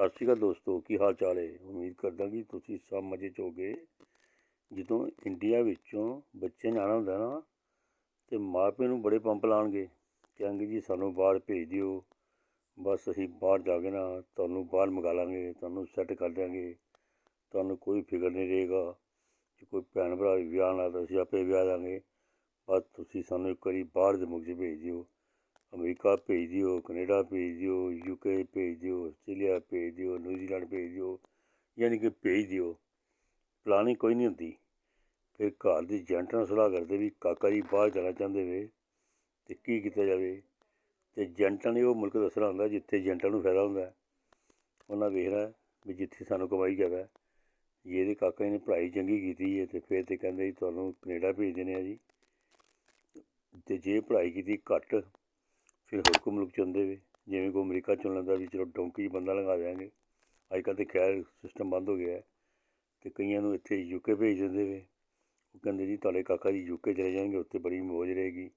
ਸਤਿ ਸ਼੍ਰੀ ਅਕਾਲ ਦੋਸਤੋ, ਕੀ ਹਾਲ ਚਾਲ ਹੈ? ਉਮੀਦ ਕਰਦਾ ਕਿ ਤੁਸੀਂ ਸਭ ਮਜ਼ੇ 'ਚ ਹੋਗੇ ਜਦੋਂ ਇੰਡੀਆ ਵਿੱਚੋਂ ਬੱਚੇ ਨੇ ਹੁੰਦਾ ਨਾ, ਤੇ ਮਾਪੇ ਨੂੰ ਬੜੇ ਪੰਪ ਲਾਉਣਗੇ। ਕਹਿਣਗੇ ਜੀ, ਸਾਨੂੰ ਬਾਹਰ ਭੇਜ ਦਿਓ। ਬਸ ਅਸੀਂ ਬਾਹਰ ਜਾ ਕੇ ਨਾ ਤੁਹਾਨੂੰ ਬਾਹਰ ਮੰਗਾ ਲਾਂਗੇ, ਤੁਹਾਨੂੰ ਸੈੱਟ ਕਰ ਦਿਆਂਗੇ। ਤੁਹਾਨੂੰ ਕੋਈ ਫਿਕਰ ਨਹੀਂ ਰਹੇਗਾ ਜੇ ਕੋਈ ਭੈਣ ਭਰਾ ਵਿਆਹ ਨਾਲ ਤਾਂ ਅਸੀਂ ਆਪੇ ਵਿਆਹ ਦਾਂਗੇ। ਬਸ ਤੁਸੀਂ ਸਾਨੂੰ ਇੱਕ ਵਾਰੀ ਬਾਹਰ ਦੇ ਮੁਲਕ 'ਚ ਭੇਜ ਦਿਓ। ਅਮਰੀਕਾ ਭੇਜ ਦਿਓ, ਕੈਨੇਡਾ ਭੇਜ ਦਿਓ ਯੂਕੇ ਭੇਜ ਦਿਓ, ਆਸਟ੍ਰੇਲੀਆ ਭੇਜ ਦਿਓ, ਨਿਊਜ਼ੀਲੈਂਡ ਭੇਜ ਦਿਓ, ਯਾਨੀ ਕਿ ਭੇਜ ਦਿਓ। ਪਲਾਨਿੰਗ ਕੋਈ ਨਹੀਂ ਹੁੰਦੀ। ਫਿਰ ਘਰ ਦੀ ਏਜੰਟ ਨਾਲ ਸਲਾਹ ਕਰਦੇ ਵੀ ਕਾਕਾ ਜੀ ਬਾਹਰ ਜਾਣਾ ਚਾਹੁੰਦੇ ਵੇ ਤੇ ਕੀ ਕੀਤਾ ਜਾਵੇ। ਤੇ ਏਜੰਟਾਂ ਨੇ ਉਹ ਮੁਲਕ ਦੱਸਣਾ ਹੁੰਦਾ ਜਿੱਥੇ ਏਜੰਟਾਂ ਨੂੰ ਫਾਇਦਾ ਹੁੰਦਾ। ਉਹਨਾਂ ਵੇਖਣਾ ਵੀ ਜਿੱਥੇ ਸਾਨੂੰ ਕਮਾਈ ਜ਼ਿਆਦਾ ਹੈ। ਜੇ ਇਹਦੇ ਕਾਕਾ ਜੀ ਨੇ ਪੜ੍ਹਾਈ ਚੰਗੀ ਕੀਤੀ ਹੈ ਤੇ ਫਿਰ ਤੇ ਕਹਿੰਦੇ ਜੀ ਤੁਹਾਨੂੰ ਕੈਨੇਡਾ ਭੇਜ ਦੇਣੇ ਆ ਜੀ। ਤੇ ਜੇ ਪੜ੍ਹਾਈ ਕੀਤੀ ਘੱਟ ਫਿਰ ਹੋਰ ਕੋਈ ਮੁਲਕ ਚੁਣਦੇ ਵੇ, ਜਿਵੇਂ ਕੋਈ ਅਮਰੀਕਾ ਚੁਣ ਲੈਂਦਾ ਵੀ ਚਲੋ ਡੋਂਕੀ 'ਚ ਬੰਦਾ ਲਗਾ ਦਿਆਂਗੇ। ਅੱਜ ਕੱਲ੍ਹ ਤੇ ਖੈਰ ਸਿਸਟਮ ਬੰਦ ਹੋ ਗਿਆ ਹੈ ਤੇ ਕਈਆਂ ਨੂੰ ਇੱਥੇ ਯੂਕੇ ਭੇਜ ਦਿੰਦੇ ਵੇ, ਉਹ ਕਹਿੰਦੇ ਜੀ ਤੁਹਾਡੇ ਕਾਕਾ ਜੀ ਯੂਕੇ ਚਲੇ ਜਾਣਗੇ, ਉੱਥੇ ਬੜੀ ਮੌਜ ਰਹੇਗੀ,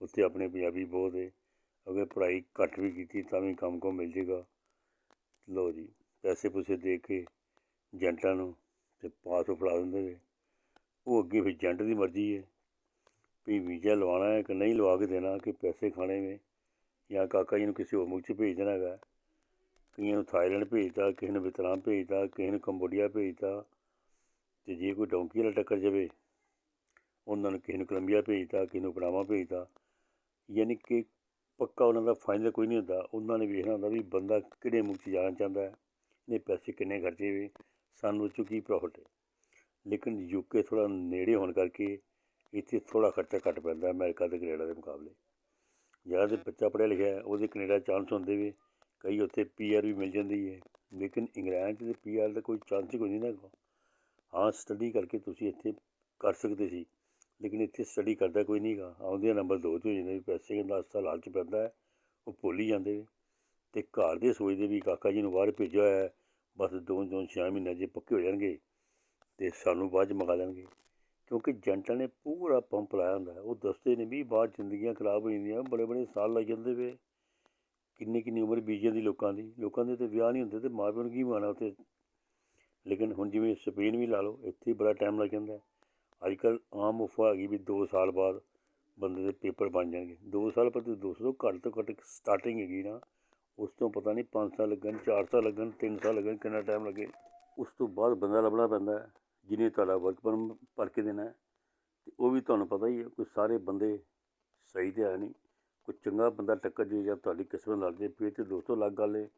ਉੱਥੇ ਆਪਣੇ ਪੰਜਾਬੀ ਬਹੁਤ ਹੈ, ਅਗਰ ਪੜ੍ਹਾਈ ਘੱਟ ਵੀ ਕੀਤੀ ਤਾਂ ਵੀ ਕੰਮ ਕੋ ਮਿਲ ਜੇਗਾ। ਲਓ ਜੀ, ਪੈਸੇ ਪੂਸੇ ਦੇ ਕੇ ਏਜੰਟਾਂ ਨੂੰ ਤੇ ਪਾਸ ਫੜਾ ਦਿੰਦੇ ਵੇ ਉਹ ਅੱਗੇ ਫਿਰ ਏਜੰਟ ਦੀ ਮਰਜ਼ੀ ਹੈ, ਵੀ ਵੀਜ਼ਾ ਲਵਾਉਣਾ ਹੈ ਕਿ ਨਹੀਂ ਲਵਾ ਕੇ ਦੇਣਾ, ਕਿ ਪੈਸੇ ਖਾਣੇ ਵੇ ਜਾਂ ਕਾਕਾ ਜੀ ਨੂੰ ਕਿਸੇ ਹੋਰ ਮੁਲਕ 'ਚ ਭੇਜ ਦੇਣਾ ਹੈਗਾ। ਕਈਆਂ ਨੂੰ ਥਾਈਲੈਂਡ ਭੇਜਦਾ ਕਿਸੇ ਨੂੰ ਵਿਤਨਾਮ ਭੇਜਦਾ ਕਿਸੇ ਨੂੰ ਕੰਬੋਡੀਆ ਭੇਜਦਾ ਤੇ ਜੇ ਕੋਈ ਡੌਂਕੀ ਵਾਲਾ ਟੱਕਰ ਜਾਵੇ, ਉਹਨਾਂ ਨੂੰ ਕਿਸੇ ਨੂੰ ਕੋਲੰਬੀਆ ਭੇਜਦਾ ਕਿਸੇ ਨੂੰ ਪਨਾਮਾ ਭੇਜਦਾ ਯਾਨੀ ਕਿ ਪੱਕਾ ਉਹਨਾਂ ਦਾ ਫਾਈਨਲ ਕੋਈ ਨਹੀਂ ਹੁੰਦਾ। ਉਹਨਾਂ ਨੇ ਵੇਖਣਾ ਹੁੰਦਾ ਵੀ ਬੰਦਾ ਕਿਹੜੇ ਮੁਲਕ 'ਚ ਜਾਣਾ ਚਾਹੁੰਦਾ ਹੈ ਇਹਨੇ ਪੈਸੇ ਕਿੰਨੇ ਖਰਚੇ ਵੇ ਸਾਨੂੰ ਇਹ ਕੀ ਪ੍ਰੋਫਿਟ ਹੈ। ਲੇਕਿਨ ਯੂਕੇ ਥੋੜ੍ਹਾ ਨੇੜੇ ਹੋਣ ਕਰਕੇ ਇੱਥੇ ਥੋੜ੍ਹਾ ਖਰਚਾ ਘੱਟ ਪੈਂਦਾ ਅਮਰੀਕਾ ਤੇ ਕੈਨੇਡਾ ਦੇ ਮੁਕਾਬਲੇ। ਜਿਹੜਾ ਤੇ ਬੱਚਾ ਪੜ੍ਹਿਆ ਲਿਖਿਆ ਉਹਦੇ ਕੈਨੇਡਾ ਚਾਂਸ ਹੁੰਦੇ ਵੇ, ਕਈ ਉੱਥੇ ਪੀਆਰ ਵੀ ਮਿਲ ਜਾਂਦੀ ਹੈ, ਲੇਕਿਨ ਇੰਗਲੈਂਡ 'ਚ ਤੇ ਪੀਆਰ ਦਾ ਕੋਈ ਚਾਂਸ ਹੀ ਕੋਈ ਨਹੀਂ ਨਾ ਹੈਗਾ। ਹਾਂ ਸਟੱਡੀ ਕਰਕੇ ਤੁਸੀਂ ਇੱਥੇ ਕਰ ਸਕਦੇ ਸੀ, ਲੇਕਿਨ ਇੱਥੇ ਸਟੱਡੀ ਕਰਦਾ ਕੋਈ ਨਹੀਂ ਹੈਗਾ। ਆਉਂਦੇ ਨੰਬਰ ਦੋ 'ਚ ਹੋ ਜਾਂਦੇ ਵੀ ਪੈਸੇ ਦਾ ਹਸਤਾ ਲਾਲਚ ਪੈਂਦਾ ਹੈ, ਉਹ ਭੁੱਲ ਹੀ ਜਾਂਦੇ ਵੇ ਤੇ ਘਰ ਦੇ ਸੋਚਦੇ ਵੀ ਕਾਕਾ ਜੀ ਨੂੰ ਬਾਹਰ ਭੇਜਿਆ ਹੋਇਆ ਬਸ ਦੋ ਦੋ ਛੇ ਮਹੀਨੇ ਜੇ ਪੱਕੇ ਹੋ ਜਾਣਗੇ ਤੇ ਸਾਨੂੰ ਬਾਅਦ 'ਚ ਮੰਗਾ ਲੈਣਗੇ। ਕਿਉਂਕਿ ਏਜੰਟਾਂ ਨੇ ਪੂਰਾ ਪੰਪ ਲਾਇਆ ਹੁੰਦਾ ਉਹ ਦੱਸਦੇ ਨੇ ਵੀ ਬਾਹਰ ਜ਼ਿੰਦਗੀਆਂ ਖਰਾਬ ਹੋ ਜਾਂਦੀਆਂ ਬੜੇ ਬੜੇ ਸਾਲ ਲੱਗ ਜਾਂਦੇ ਵੇ। ਕਿੰਨੀ ਕਿੰਨੀ ਉਮਰ ਬੀਜ ਜਾਂਦੀ ਲੋਕਾਂ ਦੀ। ਲੋਕਾਂ ਦੇ ਤੇ ਵਿਆਹ ਨਹੀਂ ਹੁੰਦੇ ਤੇ ਮਾਂ ਪਿਓ ਨੂੰ ਕੀ ਮਾਣਾ ਉੱਥੇ? ਲੇਕਿਨ ਹੁਣ ਜਿਵੇਂ ਸਪੇਨ ਵੀ ਲਾ ਲਓ, ਇੱਥੇ ਬੜਾ ਟਾਈਮ ਲੱਗ ਜਾਂਦਾ ਅੱਜ ਕੱਲ੍ਹ ਆਮ ਅਫਵਾਹ ਹੈਗੀ ਵੀ 2 ਸਾਲ ਬਾਅਦ ਬੰਦੇ ਦੇ ਪੇਪਰ ਬਣ ਜਾਣਗੇ। 2 ਸਾਲ ਪਰ ਤੇ ਦੋਸਤੋ ਘੱਟ ਤੋਂ ਘੱਟ ਸਟਾਰਟਿੰਗ ਹੈਗੀ ਨਾ, ਉਸ ਤੋਂ ਪਤਾ ਨਹੀਂ 5 ਸਾਲ ਲੱਗਣ 4 ਸਾਲ ਲੱਗਣ 3 ਸਾਲ ਲੱਗਣ ਕਿੰਨਾ ਟਾਈਮ ਲੱਗੇ। ਉਸ ਤੋਂ ਬਾਅਦ ਬੰਦਾ ਲੱਭਣਾ ਪੈਂਦਾ ਹੈ। ਜਿਹਨੇ ਤੁਹਾਡਾ ਵਰਕ ਪਰਮ ਭਰ ਕੇ ਦੇਣਾ ਹੈ, ਤੇ ਉਹ ਵੀ ਤੁਹਾਨੂੰ ਪਤਾ ਹੀ ਹੈ, ਕੋਈ ਸਾਰੇ ਬੰਦੇ ਸਹੀ ਤੇ ਹੈ ਨਹੀਂ। ਕੋਈ ਚੰਗਾ ਬੰਦਾ ਟੱਕਰ ਜੇ ਜਾਂ ਤੁਹਾਡੀ ਕਿਸਮਤ ਲੜ ਜੇ ਫਿਰ ਤੇ ਦੋਸਤੋ ਅਲੱਗ ਗੱਲ ਹੈ।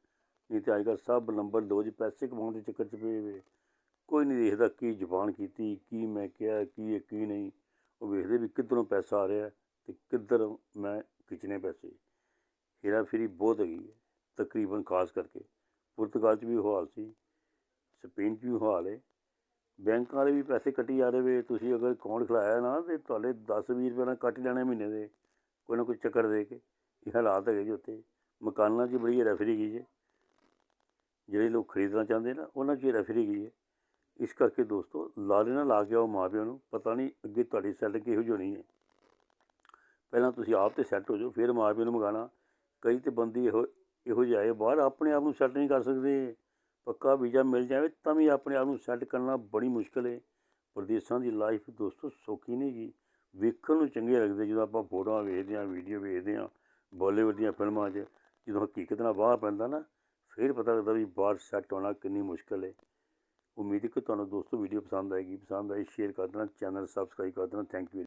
ਨਹੀਂ ਤੇ ਅੱਜ ਕੱਲ੍ਹ ਸਭ ਨੰਬਰ ਦੋ 'ਚ ਪੈਸੇ ਕਮਾਉਣ ਦੇ ਚੱਕਰ 'ਚ ਪਏ ਵੇ ਕੋਈ ਨਹੀਂ ਦੇਖਦਾ ਕੀ ਜ਼ੁਬਾਨ ਕੀਤੀ, ਕੀ ਮੈਂ ਕਿਹਾ, ਕੀ ਹੈ, ਕੀ ਨਹੀਂ। ਉਹ ਵੇਖਦੇ ਵੀ ਕਿੱਧਰੋਂ ਪੈਸਾ ਆ ਰਿਹਾ ਤੇ ਕਿੱਧਰ ਮੈਂ ਖਿੱਚਣੇ ਪੈਸੇ। ਹੇਰਾ ਫੇਰੀ ਬਹੁਤ ਹੈਗੀ ਹੈ, ਤਕਰੀਬਨ ਖਾਸ ਕਰਕੇ। ਪੁਰਤਗਾਲ 'ਚ ਵੀ ਉਹ ਹਾਲ ਸੀ, ਸਪੇਨ 'ਚ ਵੀ ਉਹ ਹਾਲ ਹੈ। ਬੈਂਕ ਵਾਲੇ ਵੀ ਪੈਸੇ ਕੱਟੀ ਜਾ ਰਹੇ ਵੇ, ਤੁਸੀਂ ਅਗਰ ਅਕਾਊਂਟ ਖਲਾਇਆ ਨਾ, ਤੇ ਤੁਹਾਡੇ 10 20 ਰੁਪਏ ਨਾਲ ਕੱਟ ਲੈਣੇ ਮਹੀਨੇ ਦੇ, ਕੋਈ ਨਾ ਕੋਈ ਚੱਕਰ ਦੇ ਕੇ। ਇਹ ਹਾਲਾਤ ਹੈਗੇ ਜੀ ਉੱਥੇ। ਮਕਾਨਾਂ 'ਚ ਬੜੀ ਰੈਫਰੀ ਗਈ ਹੈ ਜਿਹੜੇ ਲੋਕ ਖਰੀਦਣਾ ਚਾਹੁੰਦੇ ਨਾ, ਉਹਨਾਂ 'ਚ ਰੈਫਰੀ ਗਈ ਹੈ ਇਸ ਕਰਕੇ ਦੋਸਤੋ ਲਾਰੇ ਨਾ ਲਾ ਕੇ ਆਓ ਮਾਂ ਪਿਓ ਨੂੰ। ਪਤਾ ਨਹੀਂ ਅੱਗੇ ਤੁਹਾਡੀ ਸੈੱਟ ਕਿਹੋ ਜਿਹੀ ਹੋਣੀ ਹੈ। ਪਹਿਲਾਂ ਤੁਸੀਂ ਆਪ ਤੇ ਸੈੱਟ ਹੋ ਜਾਓ, ਫਿਰ ਮਾਂ ਪਿਓ ਨੂੰ ਮੰਗਾਣਾ। ਕਈ ਤੇ ਬੰਦੀ ਇਹੋ ਇਹੋ ਜਿਹੇ ਆਏ, ਬਾਹਰ ਆਪਣੇ ਆਪ ਨੂੰ ਸੈੱਟ ਨਹੀਂ ਕਰ ਸਕਦੇ। ਪੱਕਾ ਵੀਜ਼ਾ ਮਿਲ ਜਾਵੇ, ਤਾਂ ਵੀ ਆਪਣੇ ਆਪ ਨੂੰ ਸੈੱਟ ਕਰਨਾ ਬੜੀ ਮੁਸ਼ਕਲ ਹੈ ਪ੍ਰਦੇਸਾਂ ਦੀ ਲਾਈਫ ਦੋਸਤੋ ਸੌਖੀ ਨਹੀਂ ਗੀ। ਵੇਖਣ ਨੂੰ ਚੰਗੇ ਲੱਗਦੇ ਜਦੋਂ ਆਪਾਂ ਫੋਟੋਆਂ ਵੇਖਦੇ ਹਾਂ, ਵੀਡੀਓ ਵੇਖਦੇ ਹਾਂ, ਬਾਲੀਵੁੱਡ ਦੀਆਂ ਫਿਲਮਾਂ 'ਚ। ਜਦੋਂ ਹਕੀਕਤ ਨਾਲ ਬਾਹਰ ਪੈਂਦਾ ਨਾ, ਫਿਰ ਪਤਾ ਲੱਗਦਾ ਵੀ ਬਾਹਰ ਸੈੱਟ ਹੋਣਾ ਕਿੰਨੀ ਮੁਸ਼ਕਲ ਹੈ ਉਮੀਦ ਹੈ ਕਿ ਤੁਹਾਨੂੰ ਦੋਸਤੋ ਵੀਡੀਓ ਪਸੰਦ ਆਏਗੀ। ਪਸੰਦ ਆਈ ਸ਼ੇਅਰ ਕਰ ਦੇਣਾ, ਚੈਨਲ ਸਬਸਕ੍ਰਾਈਬ ਕਰ ਦੇਣਾ। Thank you.